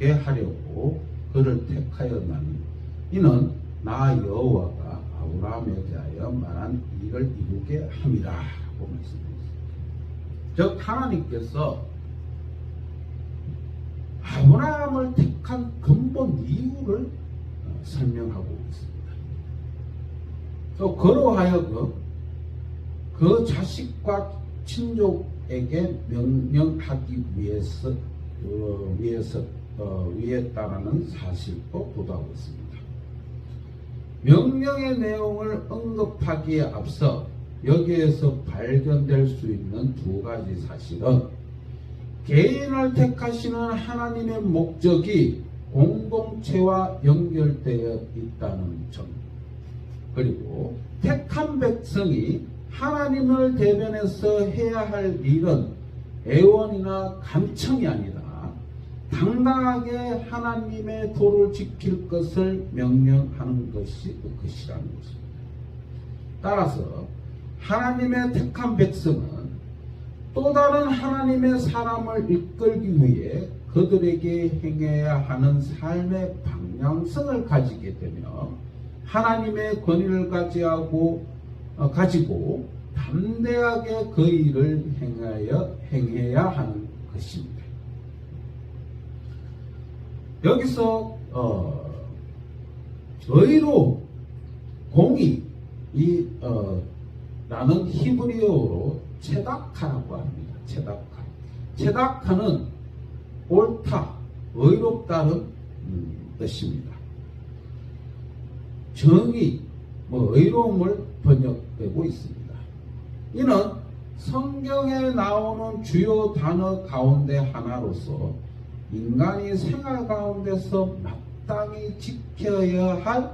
이루게 하려고 그를 택하였나니 이는 나 여호와가 아브라함에 대하여 말한 일을 이루게 함이라 하고 말씀드렸습니다. 즉 하나님께서 아브라함을 택한 근본 이유를 어, 설명하고 있습니다. 또 그로 하여금 그 자식과 친족에게 명령하기 위해서 어, 위해서 어, 위했다라는 사실도 보도하고 있습니다. 명령의 내용을 언급하기에 앞서 여기에서 발견될 수 있는 두 가지 사실은 개인을 택하시는 하나님의 목적이 공동체와 연결되어 있다는 점 그리고 택한 백성이 하나님을 대변해서 해야 할 일은 애원이나 감청이 아니라 당당하게 하나님의 도를 지킬 것을 명령하는 것이 그것이라는 것입니다. 따라서 하나님의 택한 백성은 또 다른 하나님의 사람을 이끌기 위해 그들에게 행해야 하는 삶의 방향성을 가지게 되며 하나님의 권위를 가지하고 어, 가지고 담대하게 그 일을 행하여 행해야 하는 것입니다. 여기서 어, 의로 공의 이 어, 라는 히브리어로 체다카라고 합니다. 체다카. 체다카는 옳다, 의롭다는 음, 뜻입니다. 정의, 뭐 의로움을 번역되고 있습니다. 이는 성경에 나오는 주요 단어 가운데 하나로서 인간이 생활 가운데서 마땅히 지켜야 할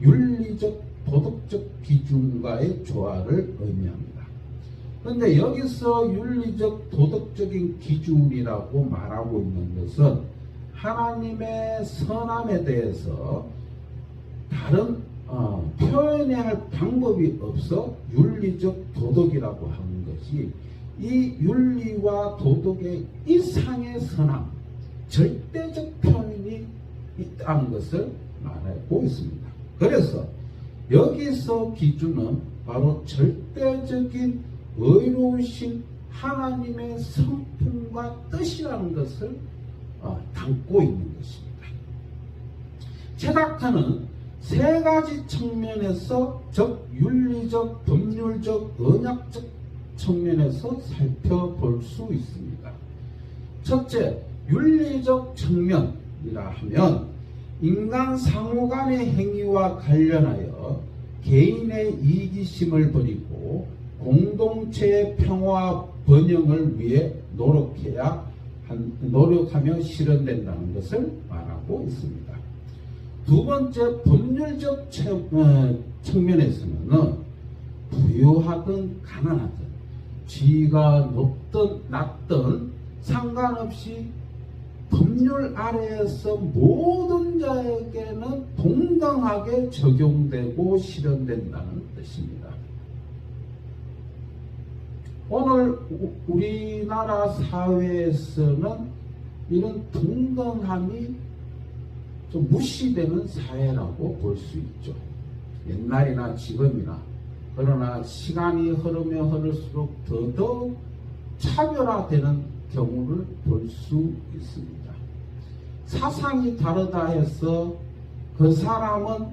윤리적 도덕적 기준과의 조화를 의미합니다. 그런데 여기서 윤리적 도덕적인 기준이라고 말하고 있는 것은 하나님의 선함에 대해서 다른 어, 표현해야 할 방법이 없어 윤리적 도덕이라고 하는 것이 이 윤리와 도덕의 이상의 선함, 절대적 표현이 있다는 것을 말하고 있습니다. 그래서 여기서 기준은 바로 절대적인 의로우신 하나님의 성품과 뜻이라는 것을 어, 담고 있는 것입니다. 체닥하는 세 가지 측면에서 즉 윤리적, 법률적, 언약적 측면에서 살펴볼 수 있습니다. 첫째, 윤리적 측면이라 하면 인간 상호 간의 행위와 관련하여 개인의 이기심을 버리고 공동체의 평화 번영을 위해 노력해야 한, 노력하며 실현된다는 것을 말하고 있습니다. 두 번째 법률적 어, 측면에서는 부유하든 가난하든 지위가 높든 낮든 상관없이 법률 아래에서 모든 자에게는 동등하게 적용되고 실현된다는 뜻입니다. 오늘 우리나라 사회에서는 이런 동등함이 좀 무시되는 사회라고 볼 수 있죠. 옛날이나 지금이나 그러나 시간이 흐르면 흐를수록 더더욱 차별화되는 경우를 볼 수 있습니다. 사상이 다르다 해서 그 사람은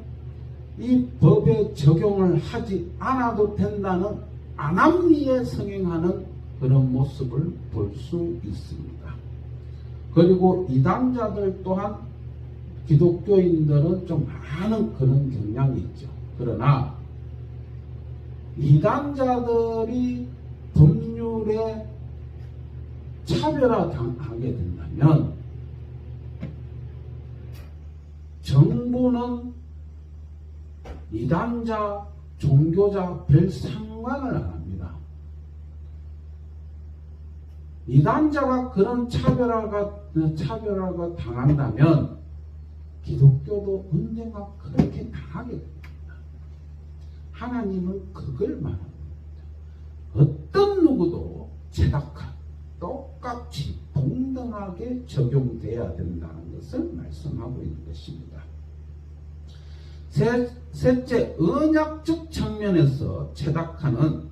이 법에 적용을 하지 않아도 된다는 안합리에 성행하는 그런 모습을 볼 수 있습니다. 그리고 이단자들 또한 기독교인들은 좀 많은 그런 경향이 있죠. 그러나 이단자들이 법률에 차별화 당하게 된다면 정부는 이단자, 종교자 별 상관을 안 합니다. 이단자가 그런 차별화가, 차별화가 당한다면 기독교도 언젠가 그렇게 당하게 됩니다. 하나님은 그걸 말합니다. 어떤 누구도 제각한 똑같이 동등하게 적용돼야 된다는 것을 말씀하고 있는 것입니다. 세, 셋째, 언약적 측면에서 체닥하는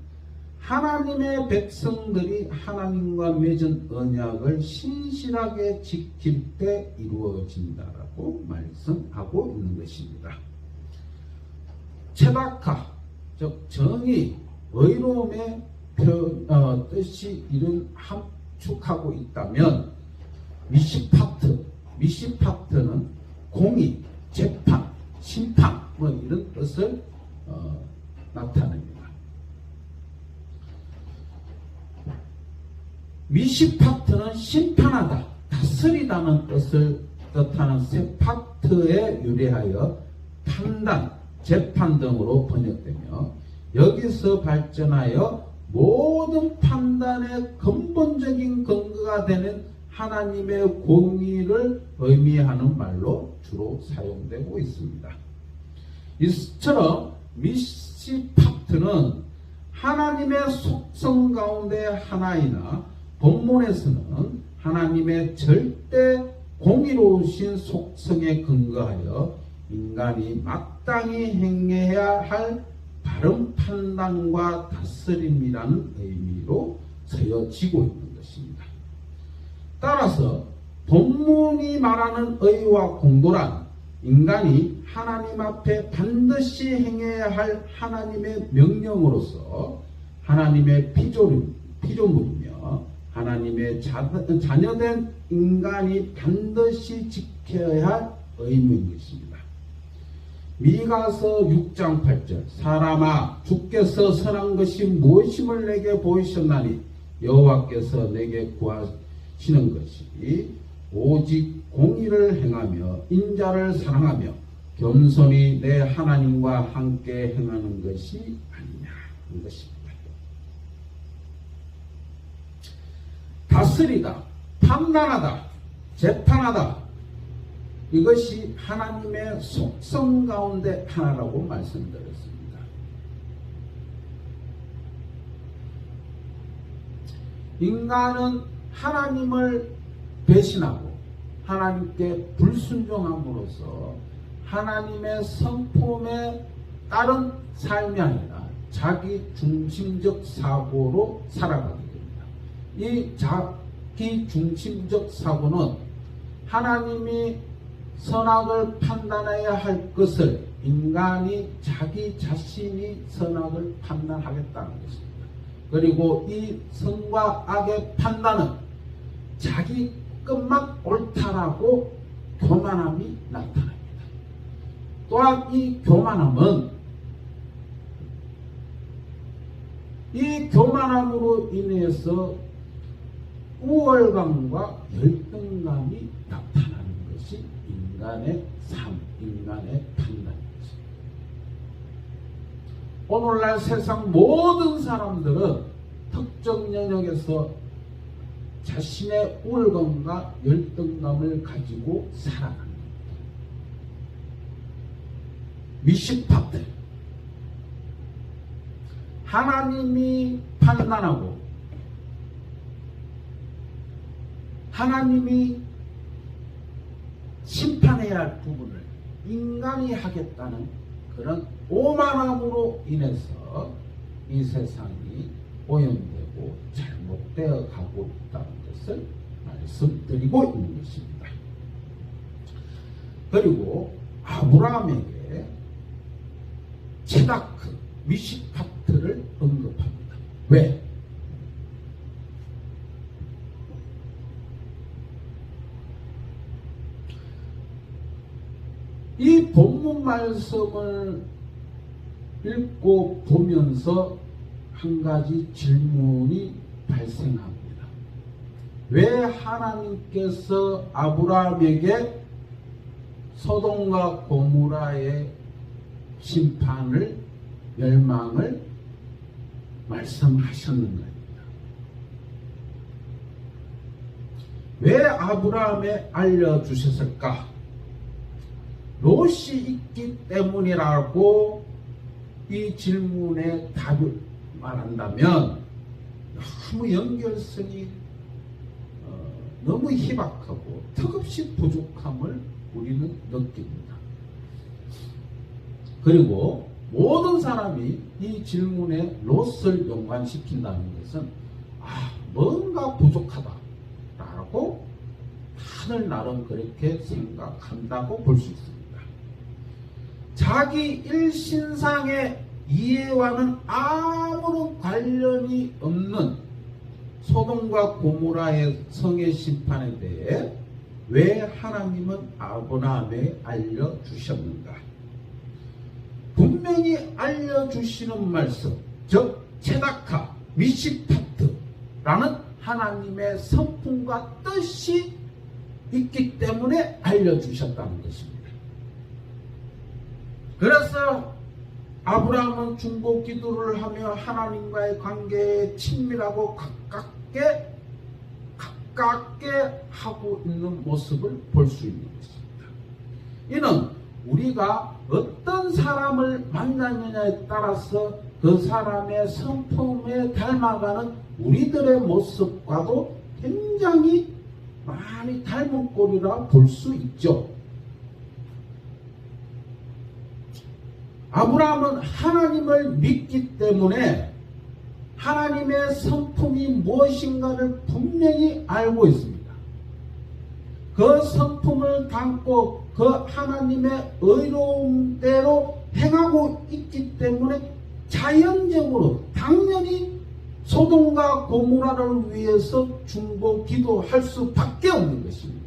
하나님의 백성들이 하나님과 맺은 언약을 신실하게 지킬 때 이루어진다라고 말씀하고 있는 것입니다. 체닥하, 즉 정의, 의로움의 표, 어, 뜻이 이런 함축하고 있다면 미시파트, 미시파트는 공의, 재판, 심판 뭐 이런 뜻을 어, 나타냅니다. 미시파트는 심판하다, 다스리다는 뜻을 뜻하는 세 파트에 유래하여 판단, 재판 등으로 번역되며 여기서 발전하여 모든 판단의 근본적인 근거가 되는 하나님의 공의를 의미하는 말로 주로 사용되고 있습니다. 이처럼 미시파트는 하나님의 속성 가운데 하나이나 본문에서는 하나님의 절대 공의로우신 속성에 근거하여 인간이 마땅히 행해야 할 바른 판단과 다스림이라는 의미로 쓰여지고 있는 것입니다. 따라서 본문이 말하는 의와 공도란 인간이 하나님 앞에 반드시 행해야 할 하나님의 명령으로서 하나님의 피조물, 피조물이며 하나님의 자, 자녀된 인간이 반드시 지켜야 할 의무인 것입니다. 미가서 6장 8절 사람아 주께서 선한 것이 무엇임을 내게 보이셨나니 여호와께서 내게 구하시는 것이 오직 공의를 행하며 인자를 사랑하며 겸손히 내 하나님과 함께 행하는 것이 아니냐 는 것입니다. 다스리다, 판단하다, 재판하다 이것이 하나님의 속성 가운데 하나라고 말씀드렸습니다. 인간은 하나님을 배신하고 하나님께 불순종함으로써 하나님의 성품에 따른 삶이 아니라 자기 중심적 사고로 살아가게 됩니다. 이 자기 중심적 사고는 하나님이 선악을 판단해야 할 것을 인간이 자기 자신이 선악을 판단하겠다는 것입니다. 그리고 이 선과 악의 판단은 자기 것만 옳다라고 교만함이 나타납니다. 또한 이 교만함은 이 교만함으로 인해서 우월감과 열등감이 것이 인간의 삶, 인간의 판단입니다. 오늘날 세상 모든 사람들은 특정 영역에서 자신의 우월감과 열등감을 가지고 살아갑니다. 미식파트 하나님이 판단하고 하나님이 심판해야 할 부분을 인간이 하겠다는 그런 오만함으로 인해서 이 세상이 오염되고 잘못되어 가고 있다는 것을 말씀드리고 있는 것입니다. 그리고 아브라함에게 체다크, 미시파트를 언급합니다. 왜? 이 본문 말씀을 읽고 보면서 한 가지 질문이 발생합니다. 왜 하나님께서 아브라함에게 소돔과 고무라의 심판을 멸망을 말씀하셨는가입니다. 왜 아브라함에 알려주셨을까? 롯이 있기 때문이라고 이 질문에 답을 말한다면 너무 연결성이 어, 너무 희박하고 턱없이 부족함을 우리는 느낍니다. 그리고 모든 사람이 이 질문에 롯을 연관시킨다는 것은 아 뭔가 부족하다라고 다들 나름 그렇게 생각한다고 볼 수 있습니다. 자기 일신상의 이해와는 아무런 관련이 없는 소돔과 고모라의 성의 심판에 대해 왜 하나님은 아브라함에 알려주셨는가? 분명히 알려주시는 말씀, 즉 체다카, 미시파트라는 하나님의 성품과 뜻이 있기 때문에 알려주셨다는 것입니다. 그래서 아브라함은 중보 기도를 하며 하나님과의 관계에 친밀하고 가깝게 가깝게 하고 있는 모습을 볼 수 있는 것입니다. 이는 우리가 어떤 사람을 만나느냐에 따라서 그 사람의 성품에 닮아가는 우리들의 모습과도 굉장히 많이 닮은 꼴이라 볼 수 있죠. 아브라함은 하나님을 믿기 때문에 하나님의 성품이 무엇인가를 분명히 알고 있습니다. 그 성품을 담고 그 하나님의 의로움대로 행하고 있기 때문에 자연적으로 당연히 소돔과 고모라를 위해서 중보 기도할 수밖에 없는 것입니다.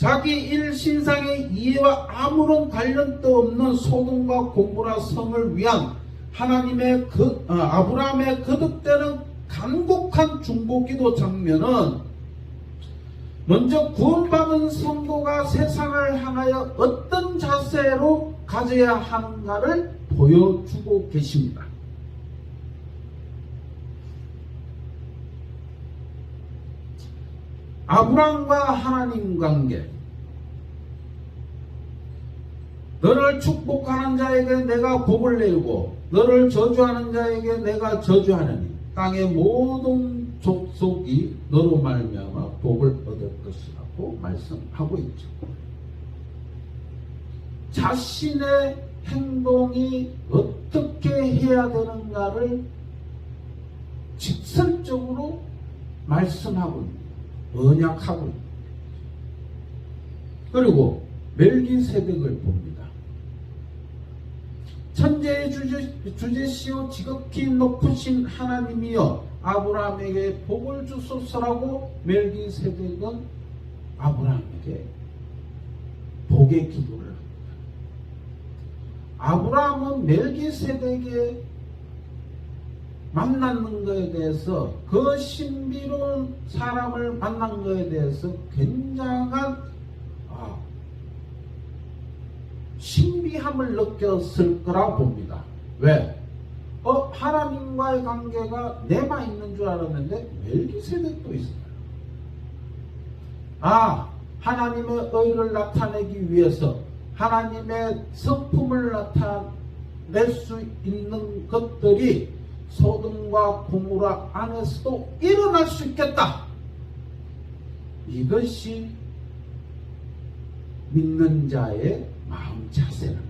자기 일 신상의 이해와 아무런 관련도 없는 소돔과 고모라 성을 위한 하나님의 그, 어, 아브라함의 거듭되는 간곡한 중보기도 장면은 먼저 구원받은 성도가 세상을 향하여 어떤 자세로 가져야 하는가를 보여주고 계십니다. 아브라함과 하나님 관계. 너를 축복하는 자에게 내가 복을 내리고 너를 저주하는 자에게 내가 저주하느니 땅의 모든 족속이 너로 말미암아 복을 얻을 것이라고 말씀하고 있죠. 자신의 행동이 어떻게 해야 되는가를 직설적으로 말씀하고 있는 언약하고 그리고 멜기세덱을 봅니다. 천재의 주제, 주제시오 지극히 높으신 하나님이여 아브라함에게 복을 주소서라고 멜기세덱은 아브라함에게 복의 기도를 합니다. 아브라함은 멜기세덱의 만나는 것에 대해서 그 신비로운 사람을 만난 것에 대해서 굉장한 아, 신비함을 느꼈을 거라 봅니다. 왜? 어, 하나님과의 관계가 내만 있는 줄 알았는데 멜기세덱도 있어요. 아, 하나님의 의를 나타내기 위해서 하나님의 성품을 나타낼 수 있는 것들이 소돔과 고무라 안에서도 일어날 수 있겠다. 이것이 믿는 자의 마음 자세는